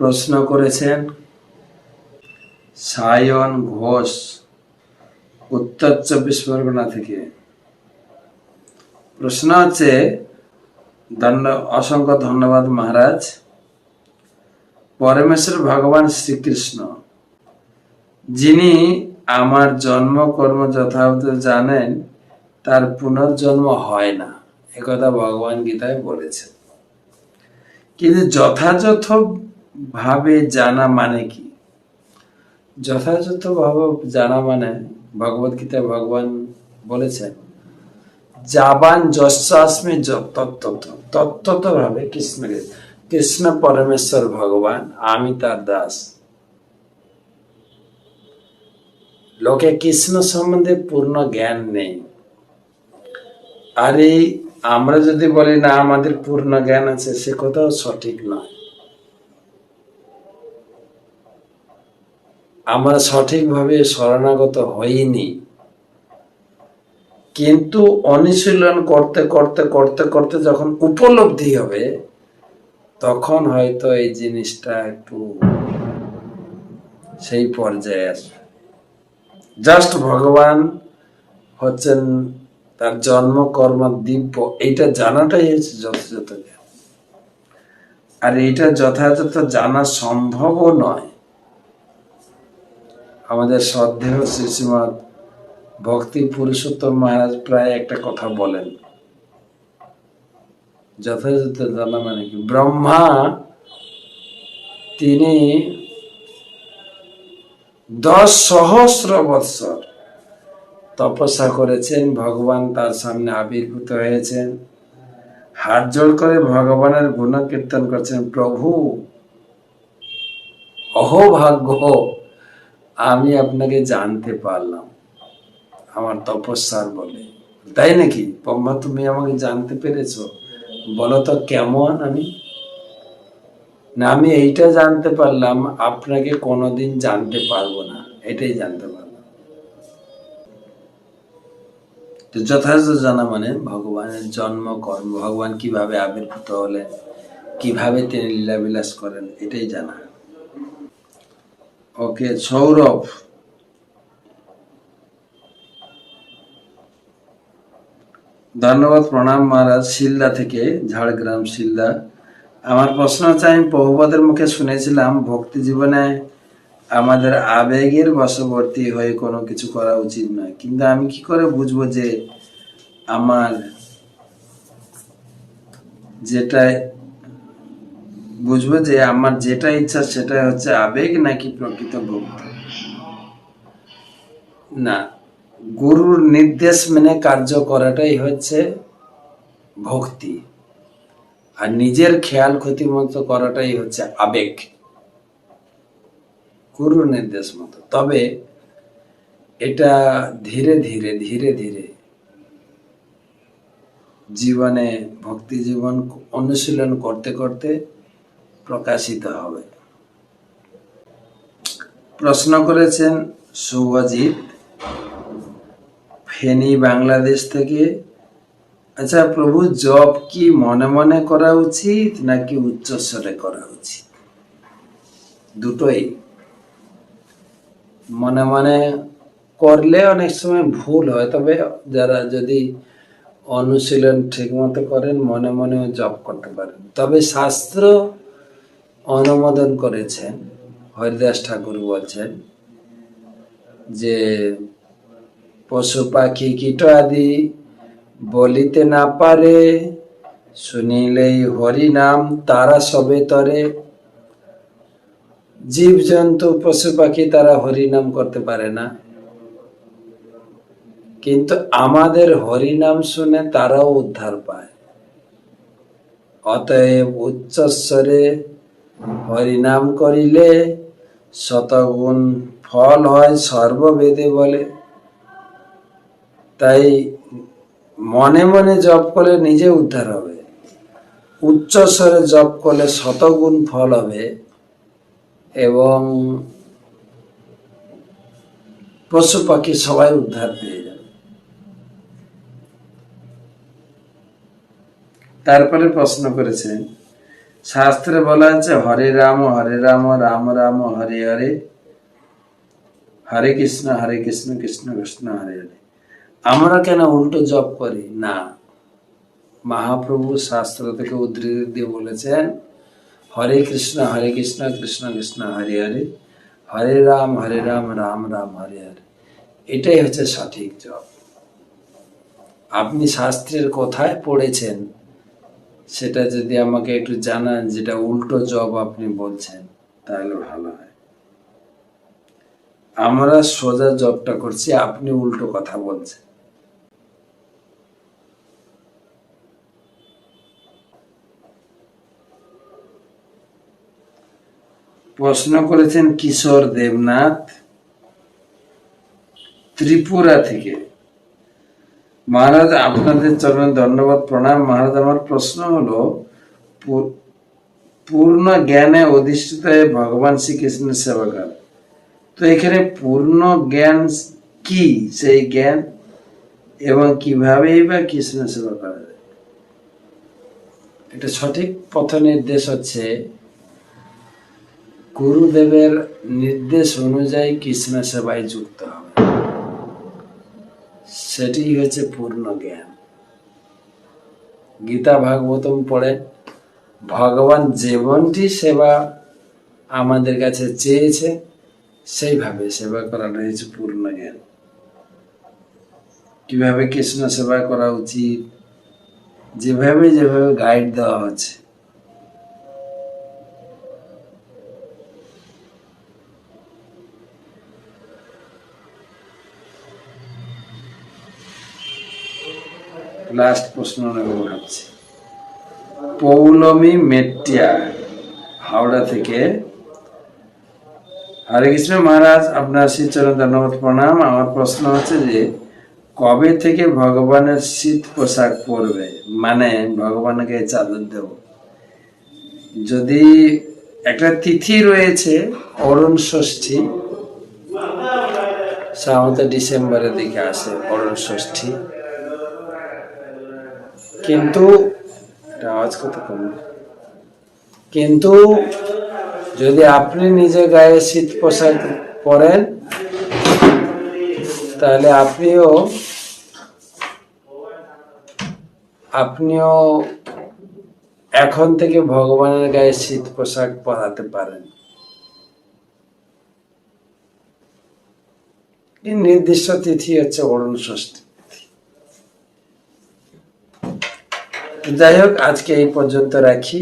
প্রশ্ন করেছেন, সায়ন ঘোষ, উত্তর চব্বিশ পরগনা থেকে। প্রশ্ন হচ্ছে অসংখ্য ধন্যবাদ মহারাজ। পরমেশ্বর ভগবান শ্রীকৃষ্ণ, যিনি আমার জন্ম কর্ম যথাযথ জানেন, তার পুনর্জন্ম হয় না। একথা ভগবান গীতায় বলেছেন। কিন্তু যথাযথ ভাবে জানা মানে কি? যথাযথ ভাবে জানা মানে ভগবত গীতায় ভগবান বলেছেন যশাস্মি তত্ত্বত তত্ত্বত। ভাবে কৃষ্ণকে, কৃষ্ণ পরমেশ্বর ভগবান, আমি তার দাস। লোকে কৃষ্ণ সম্বন্ধে পূর্ণ জ্ঞান নেই। আর এই আমরা যদি বলি, না, আমাদের পূর্ণ জ্ঞান আছে, সে কথাও সঠিক নয়। আমরা সঠিকভাবে শরণাগত হইনি। কিন্তু অনুশীলন করতে করতে করতে করতে যখন উপলব্ধি হবে, তখন হয়তো এই জিনিসটা একটু সেই পর্যায়ে আসবে। জাস্ট ভগবান হচ্ছেন তার জন্ম, কর্ম, দিব্য, এইটা জানাটাই হচ্ছে যথাযথ আর এইটা যথাযথ জানা সম্ভবও নয়। আমাদের শ্রদ্ধেয় শ্রীশ্রীমৎ ভক্তি পুরুষোত্তম মহারাজ প্রায় একটা কথা বলেন। যথাযথ জানা মানে কি? ব্রহ্মা তিনি দশ সহস্র বৎসর তপস্যা করেছেন, ভগবান তার সামনে আবির্ভূত হয়েছেন হাত জোড় করে ভগবানের গুণ কীর্তন করছেন, প্রভু, অহোভাগ্য আমি আপনাকে জানতে পারলাম। আমার তপস্যার বলে। তাই নাকি? ব্রহ্মা তুমি আমাকে জানতে পেরেছ? বলো তো, কেমন আমি? না, আমি এইটা জানতে পারলাম, আপনাকে কোনোদিন জানতে পারব না। এটাই জানতে পারলাম। তো যথাযথ জানা মানে ভগবানের জন্ম, কর্ম, ভগবান কীভাবে আবির্ভূত হলেন, কীভাবে তিনি লীলাবিলাস করেন, এটাই জানা। ওকে সৌরভ ধন্যবাদ প্রণাম মহারাজ, শিলদা থেকে, ঝাড়গ্রাম, শিলদা। আমার প্রশ্ন হচ্ছে, আমি বহুপদের মুখে শুনেছিলাম, ভক্তি জীবনে আমাদের আবেগের বশবর্তী হয়ে কোনো কিছু করা উচিত নয়। কিন্তু আমি কি করে বুঝব যে আমার যেটা বুঝব যে আমার যেটা ইচ্ছা সেটা হচ্ছে আবেগ নাকি প্রকৃত ভক্তি? না, গুরুর নির্দেশ মেনে কার্য করাটাই হচ্ছে ভক্তি। আর নিজের খেয়াল ক্ষতি মতো করাটাই হচ্ছে আবেগ। গুরুর নির্দেশ মতো। তবে এটা ধীরে ধীরে ধীরে ধীরে জীবনে ভক্তি জীবন অনুশীলন করতে করতে প্রকাশিত হবে। প্রশ্ন করেছেন শুভজিৎ, ফেনী, বাংলাদেশ থেকে। আচ্ছা প্রভু, জব কি মনে মনে করা উচিত নাকি উচ্চস্বরে করা উচিত? দুটোই। মনে মনে করলে অনেক সময় ভুল হয়, তবে যারা যদি অনুশীলন ঠিক মতো করেন, মনে মনেও জব করতে পারেন। তবে শাস্ত্র অনুমোদন করেছেন, হরিদাস ঠাকুর বলছেন যে পশু পাখি কীট আদি বলিতে না পারে, শুনিলেই হরি নাম তারা সবে তরে। জীব জন্তু পশু পাখি তারা হরি নাম করতে পারে না। কিন্তু আমাদের হরি নাম শুনে তারাও উদ্ধার পায়। অতএব উচ্চস্বরে হরিনাম করিলে শতগুণ ফল হয় সর্ববেদে বলে। তাই মনে মনে জপ করলে নিজে উদ্ধার হবে। উচ্চ স্বরে জপ করলে শতগুণ ফল হবে এবং পশু পাখি সবাই উদ্ধার পেয়ে যাবে। তারপরে প্রশ্ন করেছেন শাস্ত্রে বলা আছে, হরে রাম হরে রাম রাম রাম, হরে হরে। হরে কৃষ্ণ হরে কৃষ্ণ কৃষ্ণ কৃষ্ণ, হরে হরে। আমরা কেন উল্টো জপ করি? না। মহাপ্রভু শাস্ত্র থেকে উদ্ধৃতি দিয়ে বলেছেন, হরে কৃষ্ণ হরে কৃষ্ণ কৃষ্ণ কৃষ্ণ, হরে হরে। হরে রাম হরে রাম রাম রাম, হরে হরে। এটাই হচ্ছে সঠিক জপ। আপনি শাস্ত্রের কোথায় পড়েছেন। সেটা যদি আমাকে একটু জানান যেটা উল্টো জব আপনি বলছেন, তাহলে ভালো হয়। আমরা সোজা জবটা করছি, আপনি উল্টো কথা বলছেন। প্রশ্ন করেছেন কিশোর দেবনাথ, ত্রিপুরা থেকে। মহারাজ, আপনাদের চরণে ধন্যবাদ, প্রণাম। মহারাজ, আমার প্রশ্ন হলো পূর্ণ জ্ঞানে অধিষ্ঠিত ভগবান শ্রীকৃষ্ণের সেবা করা তো এখানে পূর্ণ জ্ঞান কি? সেই জ্ঞান এবং কিভাবেই বা কৃষ্ণ সেবা করা যায়? এটা সঠিক পথ নির্দেশ হচ্ছে, গুরুদেবের নির্দেশ অনুযায়ী কৃষ্ণ সেবায় যুক্ত হবে সেটি হচ্ছে পূর্ণ জ্ঞান। গীতা ভাগবতম পড়ে, ভগবান জীবনটি সেবা আমাদের কাছে চেয়েছে, সেইভাবে সেবা করাটা হচ্ছে পূর্ণ জ্ঞান। কীভাবে কৃষ্ণ সেবা করা উচিত? যেভাবে যেভাবে গাইড দেওয়া হচ্ছে। লাস্ট প্রশ্ন নেব ভাবছি। পৌলমী মেটিয়া হাওড়া থেকে। হরে কৃষ্ণ মহারাজ, আপনার শ্রীচরণ ধন্যবাদ প্রণাম। আমার প্রশ্ন হচ্ছে যে, কবে থেকে ভগবানের শীত পোশাক পরবে? মানে ভগবানকে চাদর দেব। যদি একটা তিথি রয়েছে, অরুণ ষষ্ঠী সাধারণত ডিসেম্বরের দিকে আসে অরুণ ষষ্ঠী। কিন্তু আওয়াজ কত কম? কিন্তু যদি আপনি নিজে গায়ে শীত পোশাক পরেন, তাহলে আপনিও আপনিও এখন থেকে ভগবানের গায়ে শীত পোশাক পরাতে পারেন। নির্দিষ্ট তিথি হচ্ছে অরুণ ষষ্ঠী। যাই হোক আজকে এই পর্যন্ত রাখি।